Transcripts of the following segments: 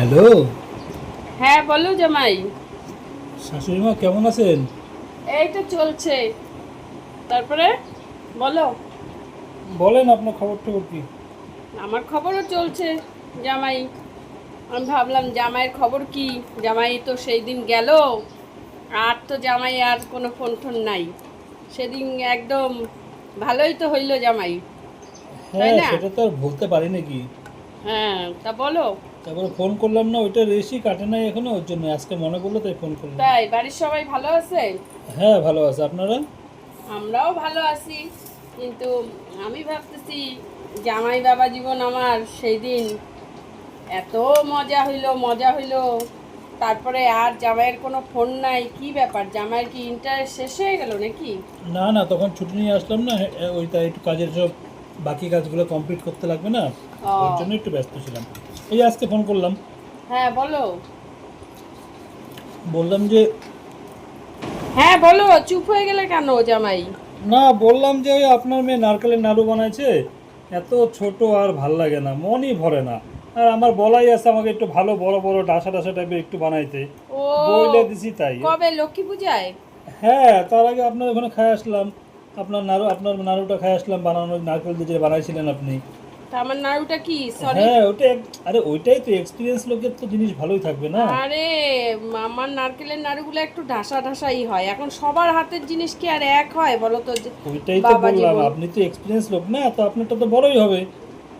Hello? হ্যাঁ বলো জামাই। শাশুড়ি মা কেমন আছেন? এই তো চলছে। তারপরে বলো। বলেন আপনার খবর টবর কি? আমার খবরও চলছে জামাই। আমি ভাবলাম জামাইয়ের খবর কি? জামাই তো সেই দিন গেল। আর তো জামাই আর কোনো ফোন টোন নাই। সেদিন একদম ভালোই তো হইল জামাই। তাই হ্যাঁ না? সেটা তো আর বলতে পারি নাকি হ্যাঁ তা বলো। তারপরে ফোন করলাম না ওইটা রেসই কাটে নাই এখনও ওর জন্য আজকে মনে করল তাই ফোন করলাম। তাই বাড়ির সবাই ভালো আছে? হ্যাঁ ভালো আছে। আপনারা? আমরাও ভালো আছি কিন্তু আমি ভাবতেছি জামাই বাবা জীবন আমার সেই দিন এত মজা হইল মজা হইল। তারপরে আর জামাইয়ের কোনো ফোন নাই কি ব্যাপার? জামাইয়ের কি ইন্টারেস্ট শেষ হয়ে গেল নাকি? না না তখন ছুটি নিয়ে আসলাম না ওই তাই একটু কাজের সব বাকি কাজগুলো কমপ্লিট করতে লাগবে না। ওর জন্য একটু ব্যস্ত ছিলাম। এই আজকে ফোন করলাম। হ্যাঁ বলো। বললাম যে হ্যাঁ বলো চুপ হয়ে গেলে কেন জামাই? না বললাম যে ওই আপনার মেয়ে নারকেলের নাড়ু বানাইছে এত ছোট আর ভালো লাগে না মনই ভরে না। আর আমার বলাই আছে আমাকে একটু ভালো বড় বড় ডাসা ডাসা টাইপের একটু বানাইতে। ও বইলে দিছি তাই। কবে? লক্ষ্মী পূজায়? হ্যাঁ তার আগে আপনার ওখানে খাই আসলাম। আপনার নাড়ু আপনার নাড়ুটা খাই আসলাম বানানো নারকেল দিয়ে বানাইছিলেন আপনি। নাড়ুটা কি? সরি হ্যাঁ ওটা আরে ওইটাই তো এক্সপিরিয়েন্স লোকের তো জিনিস ভালোই থাকবে না? আরে আমার নারকেলের নাড়ুগুলো একটু ঢাসা ঢাসাই হয়। এখন সবার হাতের জিনিস কি আর এক হয় বলো তো ওইটাই তো বললাম আপনি তো এক্সপিরিয়েন্স লোক না তো আপনারটা তো বড়ই হবে।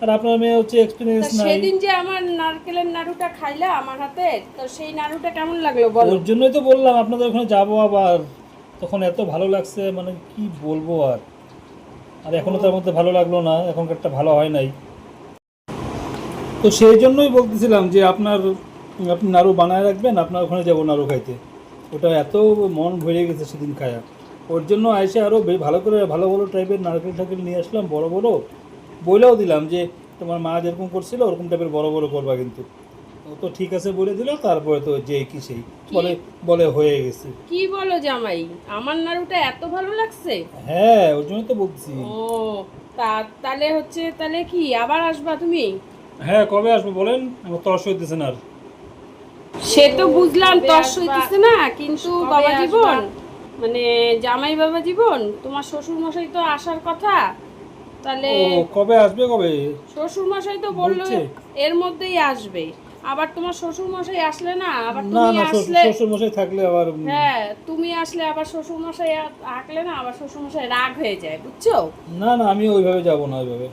আর আপনার মেয়ে হচ্ছে এক্সপিরিয়েন্স নাই। সেদিন যে আমার নারকেলের নাড়ুটা খাইলা আমার হাতে তো সেই নাড়ুটা কেমন লাগল বলো? ওর জন্যই তো বললাম আপনাদের ওখানে যাব আবার। তখন এত ভালো লাগছে মানে কি বলব আর? আর এখনও তার মধ্যে ভালো লাগল না, এখনকারটা ভালো হয় নাই। তো সেই জন্যই বলতেছিলাম যে আপনার, আপনি নাড়ু বানায় রাখবেন, আপনার ওখানে যাব নাড়ু খাইতে। ওটা এত মন ভরে গেছে সেদিন খায়া। ওর জন্য আইসে আরও ভালো করে ভালো ভালো টাইপের নারকেল টারকেল নিয়ে আসলাম, বড় বড়। বইলেও দিলাম যে তোমার মা যেরকম করছিল, ওরকম টাইপের বড় বড় করবা কিন্তু। ও তো ঠিক আছে বলে দিল তারপরে তো যে কি সেই। বলে বলে হয়ে গেছে। কি বলো জামাই? আমার নাড়ুটা এত ভালো লাগছে। হ্যাঁ ওর জন্য তো বলছি। ও তা তাহলে হচ্ছে তাহলে কি আবার আসবা তুমি? হ্যাঁ কবে আসব বলেন? আমার তর্স হইতেছে না আর। সে তো বুঝলাম তর সইতেছে না কিন্তু বাবা জীবন মানে জামাই বাবা জীবন তোমার শ্বশুর মশাই তো আসার কথা তাহলে কবে আসবে কবে? শ্বশুর মশাই তো বলল এর মধ্যেই আসবে। আবার তোমার শ্বশুর মশাই আসলে না? আবার তুমি না আসলে শ্বশুর মশাই থাকলে আবার হ্যাঁ তুমি আসলে আবার শ্বশুর মশাই আঁকলে না আবার শ্বশুর মশাই রাগ হয়ে যায় বুঝছ? না না আমি ওইভাবে যাব না ওইভাবে।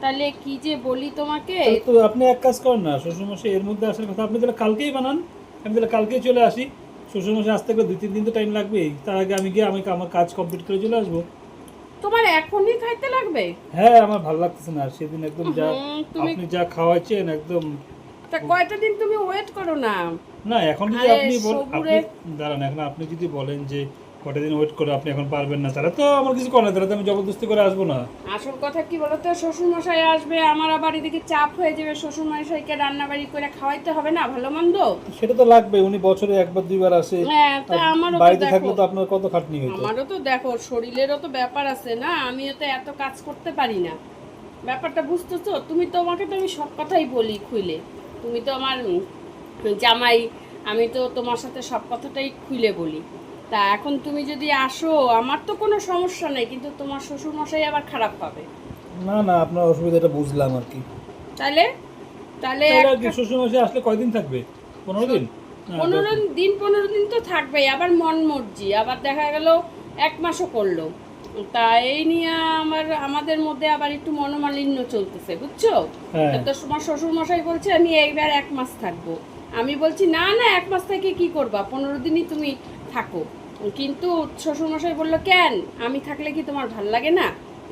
তাহলে কি যে বলি তোমাকে? তো আপনি এক কাজ করেন না শ্বশুর মশাই এর মধ্যে আসার কথা আপনি তাহলে কালকেই বানান আমি তাহলে কালকেই চলে আসি। শ্বশুর মশাই আসতে গেলে দুই তিন দিন তো টাইম লাগবেই তার আগে আমি গিয়ে আমি আমার কাজ কমপ্লিট করে চলে আসব। তোমার এখনই খাইতে লাগবে? হ্যাঁ আমার ভালো লাগতেছে না সেদিন একদম যা আপনি যা খাওয়াইছেন একদম তা কয়টা দিন তুমি ওয়েট করো না? না এখন যদি আপনি আপনি দাঁড়ান এখন আপনি যদি বলেন যে কটা দিন ওয়েট করে আপনি এখন পারবেন না তাহলে তো আমার কিছু তো আমি জবরদস্তি করে আসব না। আসল কথা কি বলতো শ্বশুর মশাই আসবে আমার আবার এদিকে চাপ হয়ে যাবে শ্বশুর মশাইকে রান্না বাড়ি করে খাওয়াইতে হবে না ভালো মন্দ? সেটা তো লাগবে উনি বছরে একবার দুইবার আসে। হ্যাঁ তা আমারও বাড়িতে থাকলে তো আপনার কত খাটনি হইতো। আমারও তো দেখো শরীরেরও তো ব্যাপার আছে না আমিও তো এত কাজ করতে পারি না। ব্যাপারটা বুঝতেছো? তুমি তো আমাকে তো আমি সব কথাই বলি খুইলে। তুমি তো আমার জামাই আমি তো তোমার সাথে সব কথাটাই খুলে বলি। তা এখন তুমি যদি আসো আমার তো কোনো সমস্যা নেই কিন্তু তোমার শ্বশুর মশাই আবার খারাপ পাবে। না না আপনার অসুবিধাটা বুঝলাম আর কি। তাহলে তাহলে তাহলে আর শ্বশুর মশাই আসলে কয়দিন থাকবে? পনেরো দিন? পনেরো দিন। পনেরো দিন তো থাকবেই আবার মন মর্জি আবার দেখা গেল এক মাসও করল। তা এই নিয়ে আমার আমাদের মধ্যে আবার একটু মনোমালিন্য চলতেছে বুঝছ? হ্যাঁ। তো তোমার শ্বশুর মশাই বলছে আমি এইবার এক মাস থাকব। আমি বলছি না না এক মাস থেকে কি করবা? পনেরো দিনই তুমি থাকো। কিন্তু শ্বশুর মশাই বলল কেন? আমি থাকলে কি তোমার ভালো লাগে না?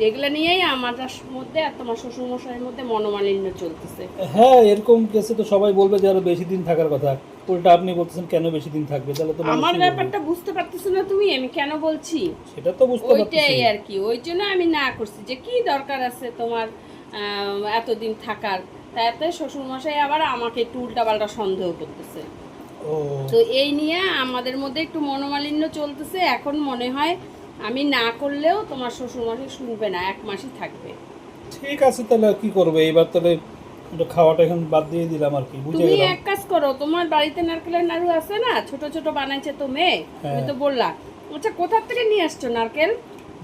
এগুলো নিয়েই আমার মধ্যে আর তোমার শ্বশুর মশাইয়ের মধ্যে মনোমালিন্য চলতেছে। হ্যাঁ এরকম কেসে তো সবাই বলবে যে আরও বেশি দিন থাকার কথা। উল্টা আপনি বলতেছেন কেন বেশি দিন থাকবে? তাহলে তো আমার ব্যাপারটা বুঝতে পারতেছো না তুমি আমি কেন বলছি? সেটা তো বুঝতে পারছি ওইটাই আর কি ওই জন্য আমি না করছি। যে কি দরকার আছে তোমার এতদিন থাকার? তাতে শ্বশুরমশাই আবার আমাকে একটু উল্টাপাল্টা সন্দেহ করতেছে। তো এই নিয়ে আমাদের মধ্যে একটু মনোমালিন্য চলতেছে। এখন মনে হয় আমি না করলেও তোমার শ্বশুরমশাই শুনবে না এক মাসই থাকবে। ঠিক আছে তাহলে কি করবে? এবার তাহলে একটু খাওয়াটা এখন বাদ দিয়ে দিলাম আর কি বুঝে তুমি এক কাজ করো তোমার বাড়িতে নারকেলের নাড়ু আছে না? ছোট ছোট বানাইছে তো মেয়ে তুমি হ্যাঁ। তো বললা। আচ্ছা কোথা থেকে নিয়ে আসছো নারকেল?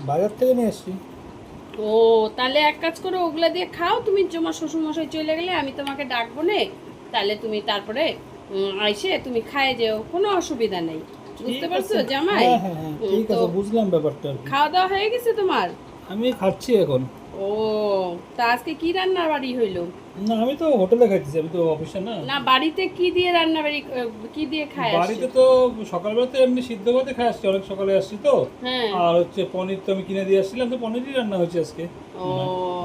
বাজার থেকে নিয়ে এসছি ও তাহলে এক কাজ করো ওগুলা দিয়ে খাও। তুমি তোমার শ্বশুর মশাই চলে গেলে আমি তোমাকে ডাকবো নে। তাহলে তুমি তারপরে আইসে তুমি খায় যেও কোনো অসুবিধা নেই। বুঝতে পারছ জামাই? হ্যাঁ হ্যাঁ ঠিক আছে বুঝলাম ব্যাপারটা খাওয়া দাওয়া হয়ে গেছে তোমার? আমি খাচ্ছি এখন। ও তা আজকে কি রান্না বাড়ি হইল? না আমি তো হোটেলে খাইতেছি আমি তো অফিসে না। না বাড়িতে কি দিয়ে রান্না বাড়ি কি দিয়ে খায় বাড়িতে তো সকালবেলা তো এমনি সিদ্ধ ভাতে খাই আসছি অনেক সকালে আসছি তো। হ্যাঁ। আর হচ্ছে পনির তো আমি কিনে দিয়ে আসছিলাম তো পনিরই রান্না হয়েছে আজকে। ও।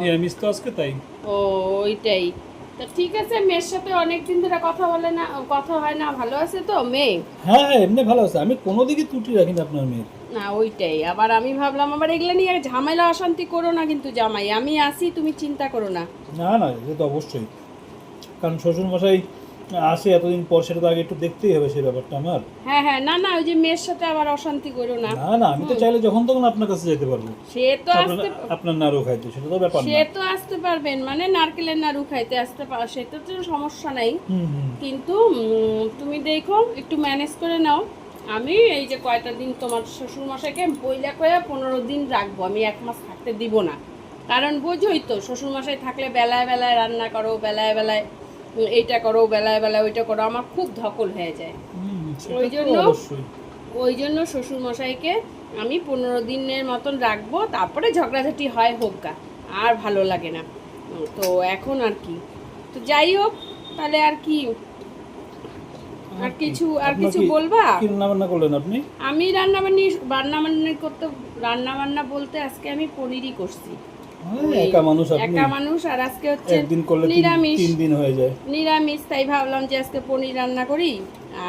নিরামিষ তো আজকে তাই। ও ওইটাই। তা ঠিক আছে মেয়ের সাথে অনেক দিন ধরে কথা বলে না কথা হয় না ভালো আছে তো মেয়ে? হ্যাঁ হ্যাঁ এমনি ভালো আছে। আমি কোনো দিকে ত্রুটি রাখি না আপনার মেয়ের। না ওইটাই। আবার আমি ভাবলাম আবার এগুলো নিয়ে ঝামেলা অশান্তি করো না কিন্তু জামাই। আমি আসি তুমি চিন্তা করো না। না না এটা তো অবশ্যই। কারণ শ্বশুর মশাই আসে এতদিন পর সেটা তো আগে একটু দেখতেই হবে সেই ব্যাপারটা আমার। হ্যাঁ হ্যাঁ না না ওই যে মেয়ের সাথে আবার অশান্তি করো না। না না আমি তো চাইলে যখন তখন আপনার কাছে যেতে পারব। সে তো আসতে আপনার নাড়ু খাইতে সেটা তো ব্যাপার না। সে তো আসতে পারবেন মানে নারকেলের নাড়ু খাইতে আসতে পার সেটা তো সমস্যা নাই। কিন্তু তুমি দেখো একটু ম্যানেজ করে নাও। আমি এই যে কয়টা দিন তোমার শ্বশুর মশাইকে বইলা কয়ে পনেরো দিন রাখব আমি এক মাস থাকতে দিব না। কারণ বোঝোই তো শ্বশুর মশাই থাকলে বেলায় বেলায় রান্না করো বেলায় বেলায় এইটা করো বেলায় বেলায় ওইটা করো। আমার খুব ধকল হয়ে যায়। ওই জন্য- ওই জন্য শ্বশুর মশাইকে আমি পনেরো দিনের মতন রাখব তারপরে ঝগড়াঝাটি হয় হোক গা আর ভালো লাগে না। তো এখন আর কি। তো যাই হোক তাহলে আর কি আর কিছু আর কিছু বলবা? কি রান্না বান্না করলেন আপনি? আমি রান্না বান্নি রান্না বান্না করতে রান্না বান্না বলতে আজকে আমি পনিরই করছি। একা মানুষ আপনি একা মানুষ আর আজকে হচ্ছে একদিন করলে নিরামিষ। তিন দিন হয়ে যায়। নিরামিষ তাই ভাবলাম যে আজকে পনির রান্না করি।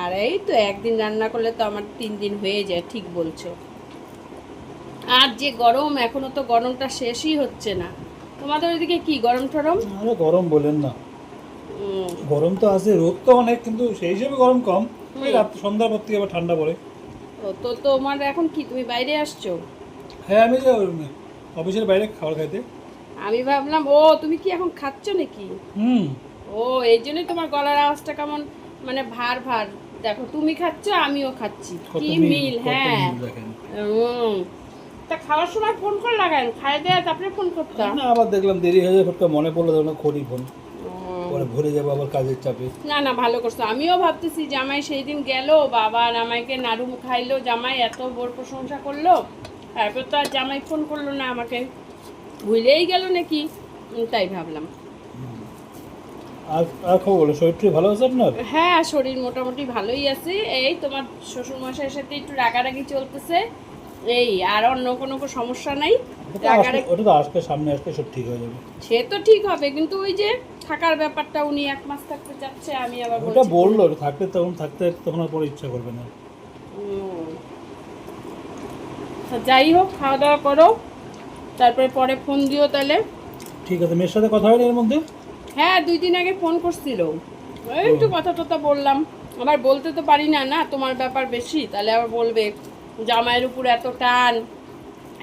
আর এই তো একদিন রান্না করলে তো আমার তিন দিন হয়ে যায় ঠিক বলছো। আর যে গরম এখনও তো গরমটা শেষই হচ্ছে না। তোমাদের ওইদিকে কি গরম টরম আরে গরম বলেন না। গরম তো আছে রোদ তো অনেক কিন্তু সেই হিসেবে গরম কম। রাত সন্ধ্যার পর থেকে আবার ঠান্ডা পড়ে। তো তোমার এখন কি তুমি বাইরে আসছো? হ্যাঁ আমি যে অফিসের বাইরে খাবার খাইতে? আমি ভাবলাম ও তুমি কি এখন খাচ্ছ নাকি? হুম। ও এই জন্যই তোমার গলার আওয়াজটা কেমন মানে ভার ভার। দেখো তুমি খাচ্ছ আমিও খাচ্ছি। কি মিল হ্যাঁ। উম, তা খাওয়ার সময় ফোন করে লাগান খাই দেয় তারপরে ফোন করতাম না আবার দেখলাম দেরি হয়ে যায় মনে পড়ল তখন করি ফোন। পরে ভরে যাব আবার কাজের চাপে। না না ভালো করছ। আমিও ভাবতেছি জামাই সেই দিন গেল বাবা জামাইকে নাড়ু খাইলো জামাই এত বড় প্রশংসা করল। তারপর তো আর জামাই ফোন করল না আমাকে। ভুলেই গেল নাকি? তাই ভাবলাম। আর আর খবর শরীর ভালো আছে আপনার? হ্যাঁ শরীর মোটামুটি ভালোই আছে। এই তোমার শ্বশুর মশাইয়ের সাথে একটু রাগারাগি চলতেছে। এই আর অন্য কোনো সমস্যা নাই। ওটা তো আসলে সামনে সব ঠিক হয়ে যাবে। সে তো ঠিক হবে কিন্তু ওই যে থাকার ব্যাপারটা উনি এক মাস থাকতে চাচ্ছে আমি আবার ওটা বলল থাকতে তখন থাকতে তখন আর পরে ইচ্ছা করবে না। যাই হোক খাওয়া দাওয়া করো। তারপরে পরে ফোন দিও তাহলে। ঠিক আছে মেয়ের সাথে কথা হয়নি এর মধ্যে? হ্যাঁ দুই দিন আগে ফোন করছিল। ওই একটু কথা টথা বললাম। আবার বলতে তো পারি না না তোমার ব্যাপার বেশি। তাহলে আবার বলবে জামাইয়ের উপর এত টান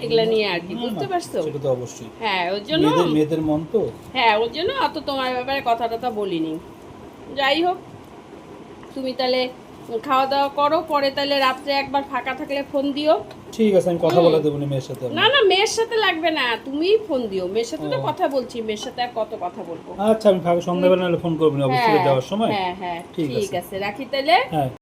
এগুলা নিয়ে আর কি বুঝতে পারছ? সেটা তো অবশ্যই। হ্যাঁ ওর জন্য মেয়েদের মন তো। হ্যাঁ ওর জন্য অত তোমার ব্যাপারে কথা টথা বলিনি। যাই হোক তুমি তাহলে খাওয়া দাওয়া করো পরে তাহলে রাত্রে একবার ফাঁকা থাকলে ফোন দিও। ঠিক আছে আমি কথা বলে দেবো নি মেয়ের সাথে। না না মেয়ের সাথে লাগবে না তুমিই ফোন দিও। মেয়ের সাথে তো কথা বলছি মেয়ের সাথে আর কত কথা বলব। আচ্ছা আমি ফাঁকা সন্ধ্যাবেলা ফোন করব অবশ্যই হ্যাঁ, যাওয়ার সময়? হ্যাঁ হ্যাঁ ঠিক। আছে রাখি তাহলে। হ্যাঁ।